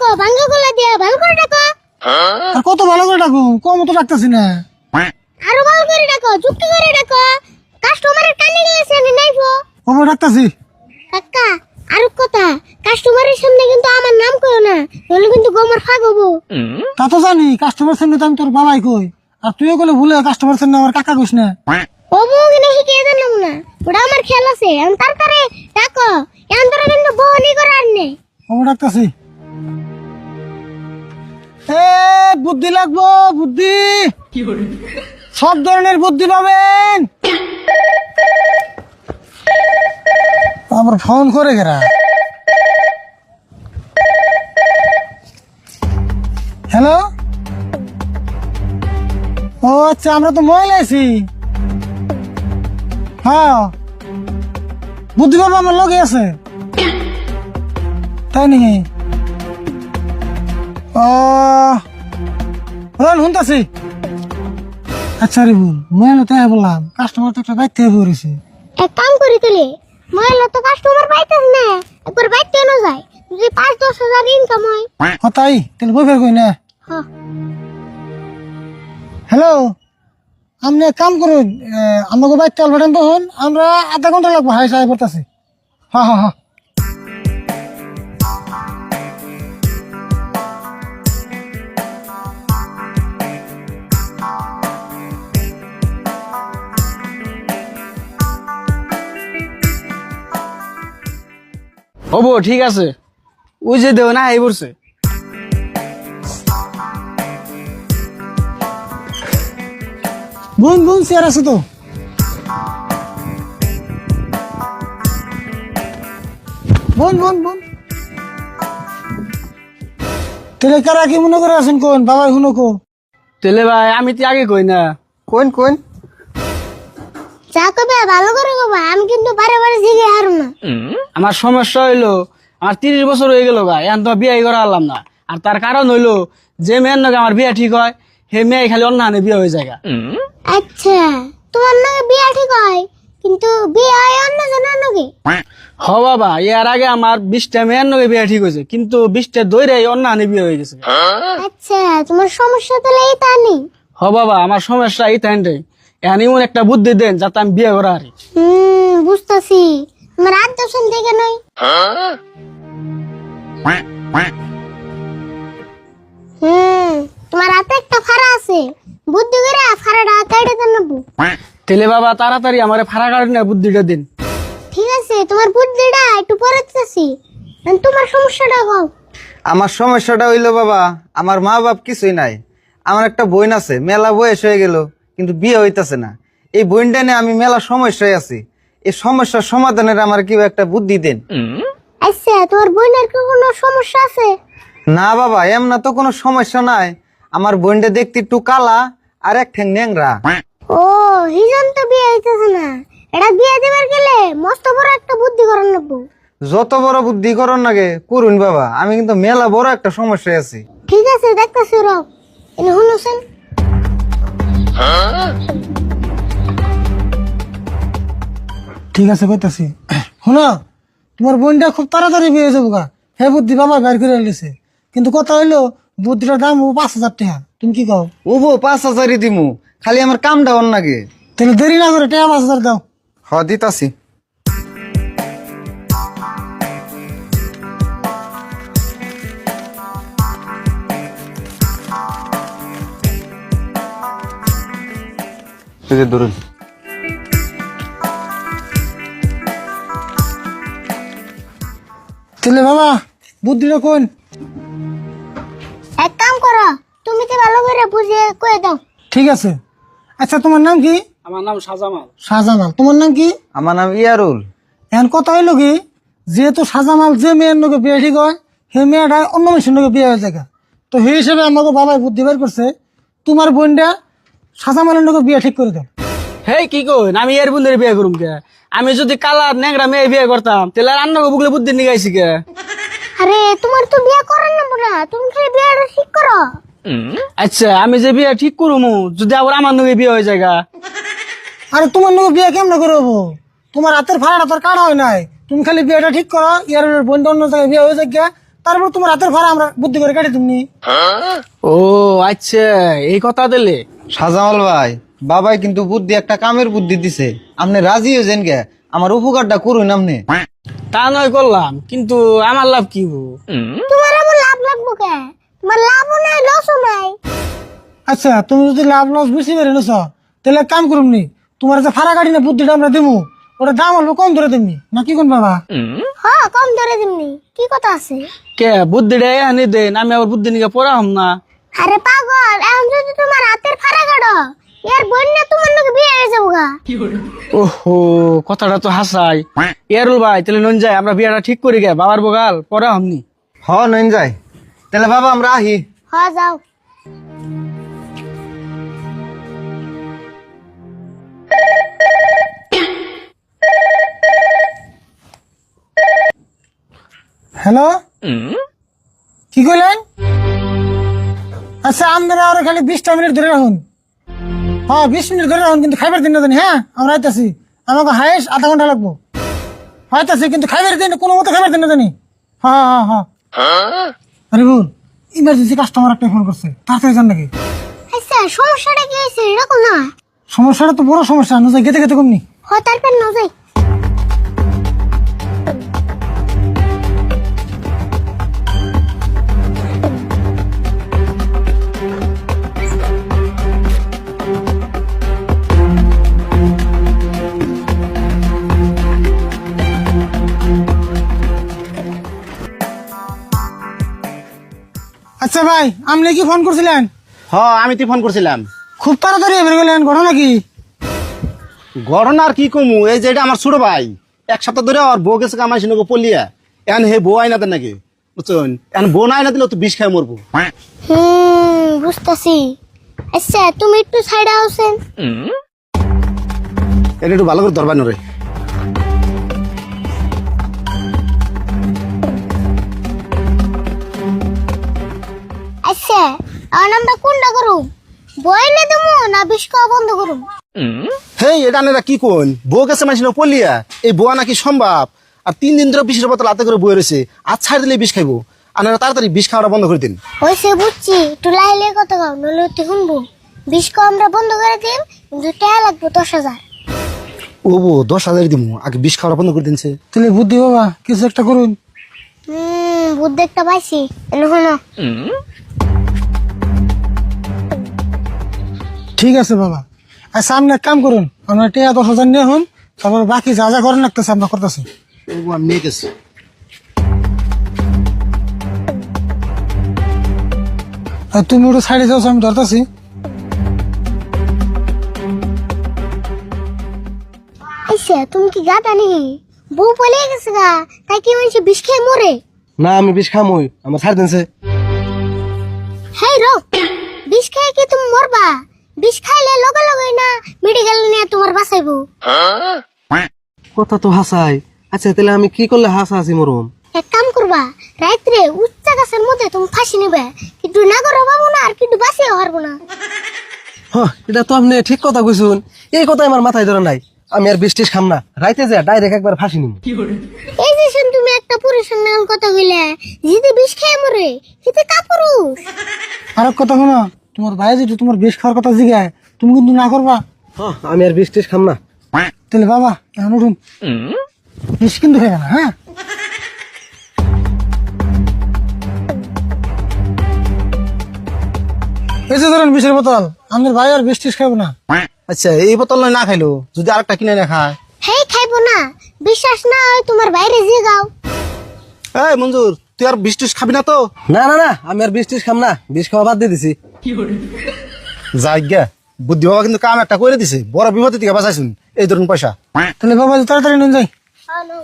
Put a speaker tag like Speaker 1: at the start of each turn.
Speaker 1: ডাকো ভাঙ্গা গলা দিয়ে ভালো করে ডাকো।
Speaker 2: আর কত ভালো করে ডাকু কম তো ডাকতেছি না।
Speaker 1: আরও ভালো করে ডাকো যুক্তি করে ডাকো। কাস্টমারের কানে গেছে আমি নাইবো।
Speaker 2: কম ডাকতেছি?
Speaker 1: কাকা আর কথা। কাস্টমারের সামনে কিন্তু আমার নাম কইও না নইলে কিন্তু গোমর ফাগ হব।
Speaker 2: তা তো জানি কাস্টমার সামনে তো আমি তোর বাবাই কই। আর তুইও বলে ভুলে কাস্টমার সামনে আমার কাকা কইস না।
Speaker 1: ও বউ কিনে শিখিয়ে দিলাম না ওটা আমার খেয়াল আছে। এখন তারপরে ডাকো এখন তোরা কিন্তু বহনি করার নেই।
Speaker 2: কম ডাকতেছি? এ বুদ্ধি লাগবো বুদ্ধি। সব ধরনের বুদ্ধি পাবেন। আবার ফোন করে গেরা। হ্যালো? ও আচ্ছা আমরা তো মহিলা আছি। হ্যাঁ। বুদ্ধি বাবা আমার লগে আছে। তাই নাকি? বলেন শুনতেছি? আচ্ছা রে ভুল মহিলা তাই বললাম কাস্টমার তো একটা দায়িত্ব হয়ে পড়েছে
Speaker 1: এক কাম করি তুলে মহিলা তো কাস্টমার পাইতেছ না একবার বাইতে না যায় যদি পাঁচ দশ হাজার ইনকাম হয়।
Speaker 2: হ তাই তাহলে বই ফের কই না।
Speaker 1: হ
Speaker 2: হ্যালো আপনি এক কাম করুন আমাকে বাইক চাল পাঠান তখন আমরা আধা ঘণ্টা লাগবো হাই সাহেব করতেছি হ্যাঁ হ্যাঁ হ্যাঁ।
Speaker 3: হব ঠিক আছে। ওই যে দেও না এই পড়ছে।
Speaker 2: বোন বোন চেয়ার আছে তো। বোন বোন বোন। তেলে কারা কি মনে করে আছেন কোন? বাবা শুনো কো।
Speaker 3: তেলে ভাই আমি তো আগে কই না।
Speaker 4: কোন কোন?
Speaker 1: যা কবে? ভালো করে কবা? আমি কিন্তু বারে বারে জিগে হারু না।
Speaker 3: আমার সমস্যা হইল আমার তিরিশ বছর হয়ে গেল গা এখন তো বিয়ে করা না। আর তার কারণ হইল যে মেয়ের নাকি আমার বিয়ে ঠিক হয় সে মেয়ে খালি অন্য হানে বিয়ে হয়ে যায় গা।
Speaker 1: আচ্ছা তোমার নাকি বিয়া ঠিক হয় কিন্তু বিয়ে হয় অন্য জনের নাকি
Speaker 3: হ বাবা এর আগে আমার বিশটা মেয়ের নাকি বিয়ে ঠিক হয়েছে কিন্তু বিশটা দৈরে অন্য হানে বিয়ে হয়ে গেছে
Speaker 1: আচ্ছা তোমার সমস্যা তাহলে এই তা নেই
Speaker 3: হ বাবা আমার সমস্যা এই এমন একটা বুদ্ধি দেন যাতে আমি বিয়ে করা হারি।
Speaker 1: হুম বুঝতেছি। তোমার আট দর্শন হুম তোমার হাতে একটা ফাড়া আছে। বুদ্ধি করে ফাড়াটা কেটে দেন নেব।
Speaker 3: তেলে বাবা তাড়াতাড়ি আমার ফাড়া কাটি না বুদ্ধিটা দিন।
Speaker 1: ঠিক আছে তোমার বুদ্ধিটা একটু পরে দিতেছি। তোমার সমস্যাটা কও
Speaker 4: আমার সমস্যাটা হইল বাবা আমার মা বাপ কিছুই নাই। আমার একটা বোন আছে মেলা বয়স হয়ে গেল। কিন্তু বিয়ে হইতেছে না। এই বইনটা নিয়ে আমি মেলা সমস্যায় আছি। এই সমস্যার সমাধানের আমার কেউ একটা বুদ্ধি দেন।
Speaker 1: আচ্ছা তোমার বোনের কি কোনো সমস্যা আছে?
Speaker 4: না বাবা এমনা তো কোনো সমস্যা নাই। আমার বোনটা দেখতে একটু কালা আর এক ঠ্যাং ন্যাংরা।
Speaker 1: ও হিজন তো বিয়ে হইতেছে না। এটা বিয়ে দেবার গেলে মস্ত বড় একটা বুদ্ধি করার নেব
Speaker 4: যত বড় বুদ্ধি করন নাগে করুন বাবা। আমি কিন্তু মেলা বড় একটা সমস্যায় আছি।
Speaker 1: ঠিক আছে দেখতেছি রব। এনে শুনুছেন?
Speaker 2: ঠিক আছে কইতাছি। শোনো তোমার বোনটা খুব তাড়াতাড়ি বিয়ে হয়ে যাব গা হে বুদ্ধি বাবা বের করে আনলেছে কিন্তু কথা হইল বুদ্ধিটার দাম ও পাঁচ হাজার টাকা। তুমি কি কও?
Speaker 4: ও বউ পাঁচ হাজারই দিমু। খালি আমার কামটা অন নাগে
Speaker 2: তাহলে দেরি না করে টাকা পাঁচ হাজার দাও।
Speaker 4: হ দিতাছি। যে ধরুন।
Speaker 2: তাহলে বাবা বুদ্ধিটা কোন
Speaker 1: এক কাম করো তুমি তো ভালো করে বুঝিয়ে কয়ে দাও।
Speaker 2: ঠিক আছে। আচ্ছা তোমার নাম কি?
Speaker 3: আমার নাম সাজামাল
Speaker 2: শাহজামাল। তোমার নাম কি?
Speaker 4: আমার নাম ইয়ারুল।
Speaker 2: এখন কথা হইল কি? যেহেতু শাহজামাল যে মেয়ের লোকে বিয়ে ঠিক হয় সেই মেয়েটা অন্য মেয়ের লোকে বিয়ে হয়ে যায় তো সেই হিসেবে আমাকে বাবাই বুদ্ধি বের করছে। তোমার বোনটা শাহজামালের লোকে বিয়ে ঠিক করে দাও
Speaker 3: হেই কি কই আমি এর বন্ধুরে বিয়ে করুম কে? আমি যদি কালার নেংরা মেয়ে বিয়ে করতাম তাহলে রান্না বুকলে বুদ্ধি নিগাইছি কে?
Speaker 1: আরে তোমার তো বিয়ে করার না না তুমি খালি বিয়েটা ঠিক করো?
Speaker 3: আচ্ছা আমি যে বিয়ে ঠিক করুমু যদি আবার আমার নগে বিয়ে হয়ে যায় গা।
Speaker 2: আরে তোমার লোক বিয়ে কেমন করব তোমার হাতের ভাড়াটা তোর কাটা হয় নাই। তুমি খালি বিয়েটা ঠিক করো ইয়ার বোনটা অন্য জায়গায় বিয়ে হয়ে যায় তারপর তোমার হাতের ভাড়া আমরা বুদ্ধি করে কাটি তুমি।
Speaker 3: ও আচ্ছা এই কথা দিলে।
Speaker 4: সাজামাল ভাই বাবাই কিন্তু বুদ্ধি একটা কামের বুদ্ধি দিছে। আপনি রাজি হয়েছেন গে? আমার উপকারটা করুন আপনি।
Speaker 3: তা নয় করলাম কিন্তু আমার লাভ কি হব?
Speaker 1: তোমার আবার লাভ লাগবো কে? তোমার লাভও নাই লসও নাই।
Speaker 2: আচ্ছা তুমি যদি লাভ লস বেশি বেড়ে নিছ তাহলে এক কাম করুন নি তোমার যে ভাড়া গাড়ি না বুদ্ধিটা আমরা দিমু। ওটা দাম হলো কম ধরে দিমনি। না কি কোন বাবা?
Speaker 1: হ কম ধরে দিমনি। কি কথা আছে?
Speaker 3: কে বুদ্ধিটা এনে দেন আমি আবার বুদ্ধি নিকে পড়া হম না।
Speaker 1: আরে পাগল এখন যদি তোমার হাতের ফাড়া কাটো এর বন্যা তোমার লোক বিয়ে হয়ে যাব গা।
Speaker 3: ওহো কথাটা তো হাসাই। এরুল ভাই তাহলে নন যায় আমরা বিয়াটা ঠিক করি গে বাবার বগাল পড়া হমনি।
Speaker 4: হ নেন যাই তাহলে বাবা আমরা আহি।
Speaker 1: হ যাও।
Speaker 2: হ্যালো? কি কইলেন? আচ্ছা আমরা আর খালি বিশটা মিনিট ধরে রাখুন। হ্যাঁ বিশ মিনিট ধরে রাখুন কিন্তু খাইবার দিন না জানি হ্যাঁ? আমরা আইতাছি। আমাকে হাইস আধা ঘণ্টা লাগবো। হয়তাছি কিন্তু খাইবার দিন কোনো মতো খাইবার দিন না জানি। হ্যাঁ হ্যাঁ হ্যাঁ। আরে বোন ইমার্জেন্সি কাস্টমার একটা ফোন করছে। তাড়াতাড়ি যান নাকি?
Speaker 1: আচ্ছা সমস্যাটা কি হয়েছে? এরকম না।
Speaker 2: সমস্যাটা তো বড় সমস্যা না গেতে গেতে কমনি।
Speaker 1: হ তারপর না
Speaker 2: আচ্ছা ভাই আপনি কি ফোন করছিলেন?
Speaker 5: হ আমি তো ফোন করছিলাম।
Speaker 2: খুব তাড়াতাড়ি বের গেলেন ঘটনা কি?
Speaker 5: ঘটনা আর কি কমু এই যে এটা আমার ছোট ভাই। এক সপ্তাহ ধরে আর বউ গেছে আমার সিনকে পলিয়া। এখন হে বউ আইনা দেন নাকি বুঝছেন? এখন বউ না আইনা দিলে তো বিষ খাই মরবো।
Speaker 1: হুম বুঝতেছি। আচ্ছা তুমি একটু সাইডে আসেন
Speaker 5: এটা একটু ভালো করে ধরবা নরে
Speaker 1: আচ্ছা আর আমরা কোনটা করুম? বইলে দেবো না বিষ খাওয়া বন্ধ করুম?
Speaker 5: হেই এটা আনেরা কি কোন? বউ গেছে আমার সিনকে পলিয়া। এই বউ নাকি সম্ভব? আর তিন দিন ধরে বিষের বোতল হাতে করে বয়ে রয়েছে। আর ছাড় দিলে বিষ খাইবো। আনারা তাড়াতাড়ি বিষ খাওয়াটা বন্ধ করে দিন।
Speaker 1: হয়েছে বুঝছি একটু লাইলে কত গাও নলে অতি শুনব। বিষ খাওয়া আমরা বন্ধ করে দিম কিন্তু টাকা লাগবো দশ হাজার।
Speaker 5: ও বউ দশ হাজার দিমু। আগে বিষ খাওয়াটা বন্ধ করে দিনছে
Speaker 2: তাহলে বুদ্ধি বাবা কিছু একটা করুন।
Speaker 1: হুম বুদ্ধি একটা পাইছি। এনে শোনো।
Speaker 2: ঠিক আছে বাবা। আচ্ছা আপনি এক কাম করুন আপনার টিয়া দশ হাজার নিয়ে হন তারপর বাকি যা যা করেন লাগতেছে আমরা করতেছি।
Speaker 5: আমি নিয়ে গেছি
Speaker 2: আর তুমি ওটা সাইডে যাও আমি ধরতেছি।
Speaker 1: আইসা তুমি কি গাদা নি বউ পালিয়ে গেছে গা তাই কি মানুষ বিষ খেয়ে মরে?
Speaker 5: না আমি বিষ খামই আমার ছাড় দিনছে।
Speaker 1: হেই রো বিষ খেয়ে কি তুমি মরবা? বিষ খাইলে লগে লগে না মেডিকেল নিয়ে তোমার বাঁচাইবো।
Speaker 6: কথা তো হাসাই। আচ্ছা তাহলে আমি কি করলে হাসা হাসি মরম?
Speaker 1: এক কাম করবা রাত্রে উচ্চ গাছের মধ্যে তুমি ফাঁসি নেবে কিন্তু না করো পাবো না আর কিন্তু বাঁচিয়ে পারব না।
Speaker 6: হ এটা তো আপনি ঠিক কথা কইছুন। এই কথা আমার মাথায় ধরে নাই। আমি আর বৃষ্টিস খাম না। রাইতে যা ডাইরেক্ট একবার ফাঁসি নিম।
Speaker 1: এই যে শুন তুমি একটা পুরুষের নাম কথা কইলে যদি বিষ খেয়ে মরে হিতে কাপুরুষ
Speaker 2: আর কথা শোনো তোমার ভাই যদি তোমার বেশ খাওয়ার কথা জিগায় তুমি কিন্তু না করবা।
Speaker 6: হ আমি আর বৃষ্টিস খাম না।
Speaker 2: তাহলে বাবা এখন উঠুন। বেশ কিন্তু হয়ে গেল হ্যাঁ? এই যে ধরেন বিষের বোতল আমাদের ভাই আর খাব না।
Speaker 5: আচ্ছা এই বোতল না খাইলো যদি আরেকটা কিনে না খায়।
Speaker 1: হেই খাইবো না। বিশ্বাস না হয় তোমার বাইরে যে গাও
Speaker 5: এই মঞ্জুর তুই আর বিষ টিস খাবি না তো?
Speaker 6: না না না আমি আর বৃষ্টিস খাম না। বিষ খাওয়া বাদ দিয়ে দিছি।
Speaker 5: যাই গে বুদ্ধি বাবা কিন্তু কাম একটা করে দিছে। বড় বিপদে দিকে বাঁচাইছুন। এই ধরুন পয়সা।
Speaker 2: তাহলে বাবা তাড়াতাড়ি নুন যাই।
Speaker 1: হ্যালো